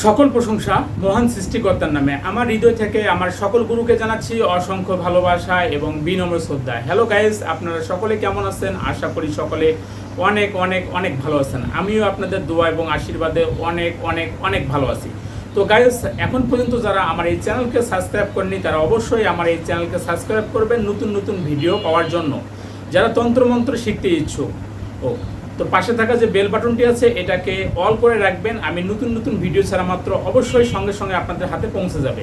সকল প্রশংসা মহান সৃষ্টিকর্তার নামে। আমার হৃদয় থেকে আমার সকল গুরুকে জানাচ্ছি অসংখ্য ভালোবাসা এবং বিনম্র শ্রদ্ধা। হ্যালো গাইজ আপনারা সকলে কেমন আছেন? আশা করি সকলে অনেক অনেক অনেক ভালো আছেন। আমিও আপনাদের দোয়া এবং আশীর্বাদে অনেক অনেক অনেক ভালো আছি। তো গাইজ এখন পর্যন্ত যারা আমার এই চ্যানেলকে সাবস্ক্রাইব করেনি তারা অবশ্যই আমার এই চ্যানেলকে সাবস্ক্রাইব করবেন নতুন নতুন ভিডিও পাওয়ার জন্য। যারা তন্ত্রমন্ত্র শিখতে ইচ্ছুক, ও তো পাশে থাকা যে বেল বাটনটি আছে, এটাকে অল করে রাখবেন। আমি নতুন নতুন ভিডিও ছাড়া মাত্র অবশ্যই সঙ্গে সঙ্গে আপনাদের হাতে পৌঁছে যাবে।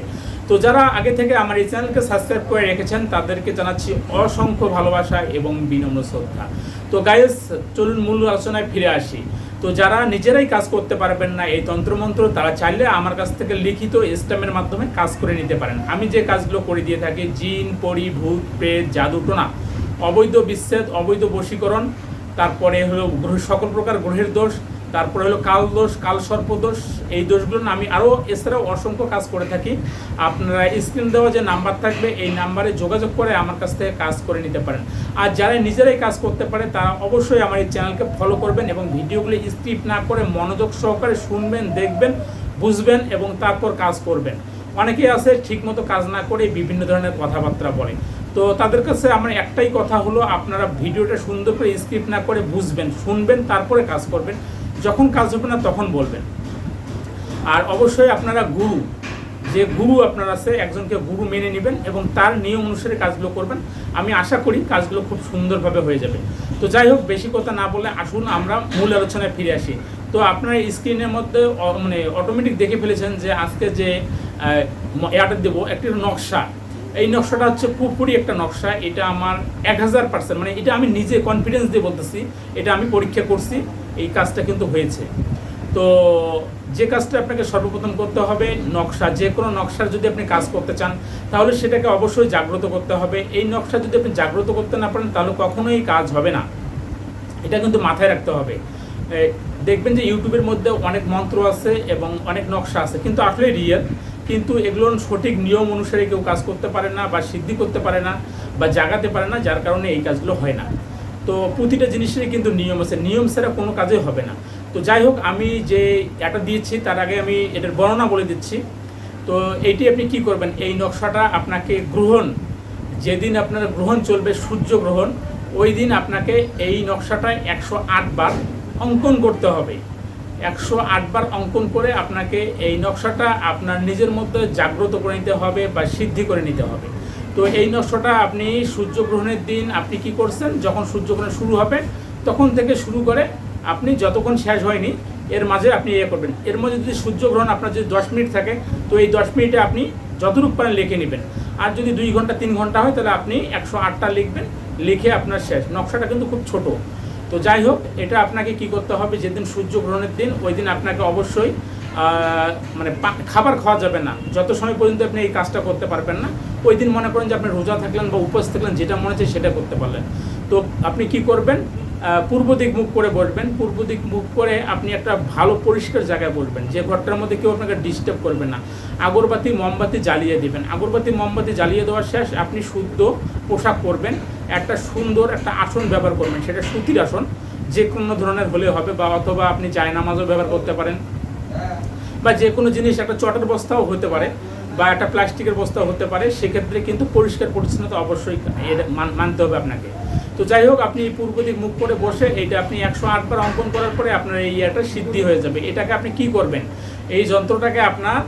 তো যারা আগে থেকে আমার এই চ্যানেলকে সাবস্ক্রাইব করে রেখেছেন, তাদেরকে জানাচ্ছি অসংখ্য ভালোবাসা এবং বিনম্র শ্রদ্ধা। তো গাইস চলুন মূল আলোচনায় ফিরে আসি। তো যারা নিজেরাই কাজ করতে পারবেন না এই তন্ত্রমন্ত্র, তারা চাইলে আমার কাছ থেকে লিখিত স্ট্যাম্পের মাধ্যমে কাজ করে নিতে পারেন। আমি যে কাজগুলো করে দিয়ে থাকি, জিন, পরি, ভূত, প্রেত, জাদু, টোনা, অবৈধ বিচ্ছেদ, অবৈধ বশীকরণ তারপরে হলো গ্রহ, সকল প্রকার গ্রহের দোষ, তারপরে হলো কাল দোষ, কাল সর্প দোষ, এই দোষগুলো আমি আরও এছাড়াও অসংখ্য কাজ করে থাকি। আপনারা স্ক্রিন দেওয়া যে নাম্বার থাকবে, এই নাম্বারে যোগাযোগ করে আমার কাছ থেকে কাজ করে নিতে পারেন। আর যারা নিজেরাই কাজ করতে পারে, তারা অবশ্যই আমার এই চ্যানেলকে ফলো করবেন এবং ভিডিওগুলি স্ক্রিপ্ট না করে মনোযোগ সহকারে শুনবেন, দেখবেন, বুঝবেন এবং তারপর কাজ করবেন। অনেকেই আছে ঠিকমতো কাজ না করে বিভিন্ন ধরনের কথাবার্তা বলে। তো তাদের কাছে আমার একটাই কথা হলো, আপনারা ভিডিওটা সুন্দর করে স্ক্রিপ্ট না করে বুঝবেন, শুনবেন, তারপরে কাজ করবেন। যখন কাজ হবে না তখন বলবেন। আর অবশ্যই আপনারা গুরু, যে গুরু আপনার আছে, একজনকে গুরু মেনে নেবেন এবং তার নিয়ম অনুসারে কাজগুলো করবেন। আমি আশা করি কাজগুলো খুব সুন্দরভাবে হয়ে যাবে। তো যাই হোক, বেশি কথা না বলে আসুন, আমরা মূল আলোচনায় ফিরে আসি। তো আপনারা স্ক্রিনের মধ্যে মানে অটোমেটিক দেখে ফেলেছেন যে আজকে যে এটা দেবো, একটি নকশা। এই নকশাটা হচ্ছে পুরোপুরি একটা নকশা। এটা আমার এক হাজার পার্সেন্ট মানে এটা আমি নিজে কনফিডেন্স দিয়ে বলতেছি, এটা আমি পরীক্ষা করছি, এই কাজটা কিন্তু হয়েছে। তো যে কাজটা আপনাকে সর্বপ্রথম করতে হবে, নকশা, যে কোনো নকশার যদি আপনি কাজ করতে চান, তাহলে সেটাকে অবশ্যই জাগ্রত করতে হবে। এই নকশা যদি আপনি জাগ্রত করতে না পারেন, তাহলে কখনোই কাজ হবে না। এটা কিন্তু মাথায় রাখতে হবে। দেখবেন যে ইউটিউবের মধ্যে অনেক মন্ত্র আছে এবং অনেক নকশা আছে, কিন্তু আসলে রিয়েল কিন্তু এগুলো সঠিক নিয়ম অনুসারে কেউ কাজ করতে পারে না বা সিদ্ধি করতে পারে না বা জাগাতে পারে না, যার কারণে এই কাজগুলো হয় না। তো প্রতিটা জিনিসেরই কিন্তু নিয়ম আছে। নিয়ম ছাড়া কোনো কাজই হবে না। তো যাই হোক, আমি যে এটা দিয়েছি, তার আগে আমি এটার বর্ণনা বলে দিচ্ছি। তো এইটি আপনি কি করবেন? এই নকশাটা আপনাকে গ্রহণ, যেদিন আপনার গ্রহণ চলবে, সূর্য গ্রহণ, ওই দিন আপনাকে এই নকশাটা একশো বার অঙ্কন করতে হবে। একশো আটবার অঙ্কন করে আপনাকে এই নকশাটা আপনার নিজের মধ্যে জাগ্রত করে নিতে হবে বা সিদ্ধি করে নিতে হবে। তো এই নকশাটা আপনি সূর্যগ্রহণের দিন আপনি কি করছেন? যখন সূর্যগ্রহণ শুরু হবে, তখন থেকে শুরু করে আপনি যতক্ষণ শেষ হয়নি, এর মাঝে আপনি ইয়ে করবেন। এর মধ্যে যদি সূর্যগ্রহণ আপনার যদি দশ মিনিট থাকে, তো এই দশ মিনিটে আপনি যতটুকু পারেন লিখে নেবেন। আর যদি দুই ঘণ্টা, তিন ঘণ্টা হয়, তাহলে আপনি একশো আটটা লিখবেন, লিখে আপনার শেষ। নকশাটা কিন্তু খুব ছোট। তো যাই হোক, এটা আপনাকে কি করতে হবে? যেদিন সূর্যগ্রহণের দিন, ওই দিন আপনাকে অবশ্যই মানে খাবার খাওয়া যাবে না। যত সময় পর্যন্ত আপনি এই কাজটা করতে পারবেন না, ওই দিন মনে করেন যে আপনি রোজা থাকলেন বা উপোস থাকলেন, যেটা মনে হচ্ছে সেটা করতে পারলেন। তো আপনি কি করবেন? পূর্ব দিক মুখ করে বসবেন পূর্ব দিক মুখ করে আপনি একটা ভালো পরিষ্কার জায়গায় বসবেন যে ঘরটার মধ্যে কেউ আপনাকে ডিস্টার্ব করবে না। আগরবাতি, মোমবাতি জ্বালিয়ে দিবেন। আগরবাতি, মোমবাতি জ্বালিয়ে দেওয়ার শেষ আপনি শুদ্ধ পোশাক পরবেন, একটা সুন্দর একটা আসন ব্যবহার করবেন, সেটা সুতির আসন, যে কোনো ধরনের হলে হবে বা অথবা আপনি জায়নামাজও ব্যবহার করতে পারেন। বা যে কোনো জিনিস, একটা চটের বস্তাও হতে পারে। বা একটা প্লাস্টিকের বস্তাও হতে পারে, সেক্ষেত্রে কিন্তু পরিষ্কার পরিচ্ছন্নতা অবশ্যই এটা মান- মানতে হবে আপনাকে। তো যাই হোক, আপনি পূর্ব দিক মুখ করে বসে এইটা আপনি একশো আটবার অঙ্কন করার পরে আপনার এই ইয়েটা সিদ্ধি হয়ে যাবে। এটাকে আপনি কি করবেন? এই যন্ত্রটাকে আপনার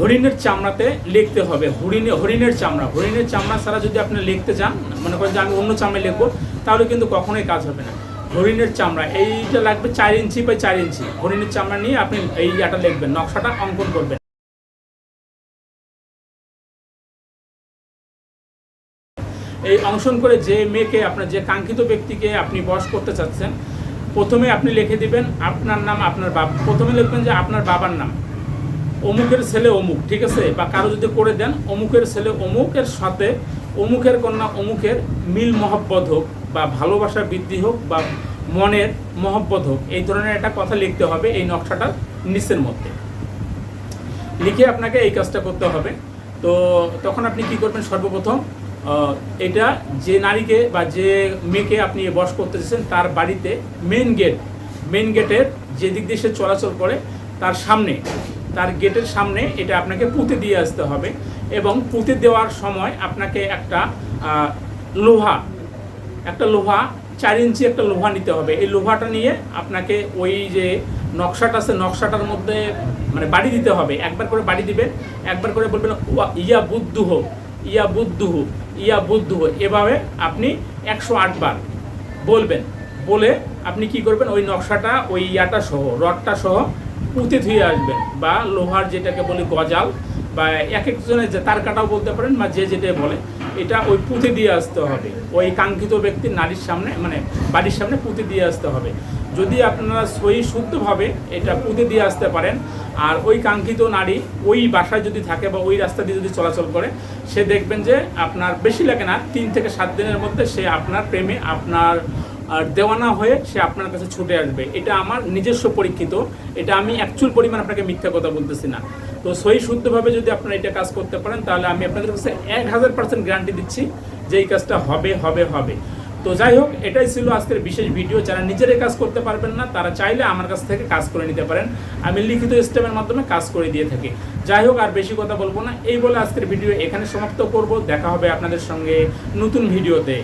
হরিণের চামড়াতে লিখতে হবে। হরিণে, হরিণের চামড়া। হরিণের চামড়া ছাড়া যদি আপনি লিখতে চান, মনে করেন যে আমি অন্য চামড়ায় লিখব, তাহলে কিন্তু কখনোই কাজ হবে না। হরিণের চামড়া, এইটা লাগবে চার ইঞ্চি বাই চার ইঞ্চি। হরিণের চামড়া নিয়ে আপনি এই ইয়াটা লিখবেন, নকশাটা অঙ্কন করবেন। এই অংশন করে যে মেয়েকে, আপনার যে কাঙ্ক্ষিত ব্যক্তিকে আপনি বস করতে চাচ্ছেন, প্রথমে আপনি লিখে দিবেন, আপনার নাম, আপনার বাবা প্রথমে লিখবেন যে আপনার বাবার নাম। অমুকের ছেলে অমুক, ঠিক আছে? বা কারও যদি করে দেন, অমুকের ছেলে অমুকের সাথে, অমুকের কন্যা অমুকের মিল মহব্বত হোক, বা ভালোবাসা বৃদ্ধি হোক, বা মনের মহব্বত হোক, এই ধরনের একটা কথা লিখতে হবে এই নকশাটার নিচের মধ্যে। লিখে আপনাকে এই কাজটা করতে হবে। তো তখন আপনি কি করবেন? সর্বপ্রথম এটা যে নারীকে বা যে মেয়েকে আপনি বস করতে চাইছেন তার বাড়িতে মেন গেট মেন গেটের যে দিক দিয়ে সে চলাচল করে, তার সামনে, তার গেটের সামনে এটা আপনাকে পুঁতে দিয়ে আসতে হবে এবং পুঁতে দেওয়ার সময় আপনাকে একটা লোহা একটা লোহা, চার ইঞ্চি একটা লোহা নিতে হবে। এই লোহাটা নিয়ে আপনাকে ওই যে নকশাটা আছে, নকশাটার মধ্যে মানে বাড়ি দিতে হবে। একবার করে বাড়ি দিবেন, একবার করে বলবেন, "ওয়া, ইয়া বুদ্ধুহ ইয়া বুদ্ধুহ। ইয়া বুদ্ধ, এভাবে আপনি একশো আটবার বলবেন। বলে আপনি কি করবেন? ওই নকশাটা, ওই ইয়াটা সহ, রডটা সহ পুঁতে ধুয়ে আসবেন বা লোহার যেটাকে বলি গজাল বা এক একজনের যে তার কাটাও বলতে পারেন বা যে যেটা বলে। এটা ওই পুঁতে দিয়ে আসতে হবে। ওই কাঙ্ক্ষিত ব্যক্তির নারীর সামনে মানে বাড়ির সামনে পুঁতে দিয়ে আসতে হবে। যদি আপনারা সই শুদ্ধভাবে এটা পুঁতে দিয়ে আসতে পারেন, আর ওই কাঙ্ক্ষিত নারী ওই বাসায় যদি থাকে বা ওই রাস্তা দিয়ে যদি চলাচল করে, সে দেখবেন যে আপনার বেশি লাগে না, তিন থেকে সাত দিনের মধ্যে সে আপনার প্রেমে, আপনার, আর দেওয়ানা হয়ে সে আপনার কাছে ছুটে আসবে। এটা আমার নিজস্ব পরীক্ষিত, এটা আমি অ্যাকচুয়াল পরিমাণ আপনাকে মিথ্যা কথা বলতেছি না। তো সই শুদ্ধভাবে যদি আপনারা এটা কাজ করতে পারেন, তাহলে আমি আপনাদের কাছে এক হাজার পার্সেন্ট গ্যারান্টি দিচ্ছি যে এই কাজটা হবে হবে হবে। তো যাই হোক, এটাই ছিল আজকের বিশেষ ভিডিও যারা নিজেরাই কাজ করতে পারবেন না, তারা চাইলে আমার কাছ থেকে কাজ করে নিতে পারেন। আমি লিখিত স্টেপের মাধ্যমে কাজ করে দিয়ে থাকি। যাই হোক, আর বেশি কথা বলব না। এই বলে আজকের ভিডিও এখানে সমাপ্ত করব। দেখা হবে আপনাদের সঙ্গে নতুন ভিডিওতে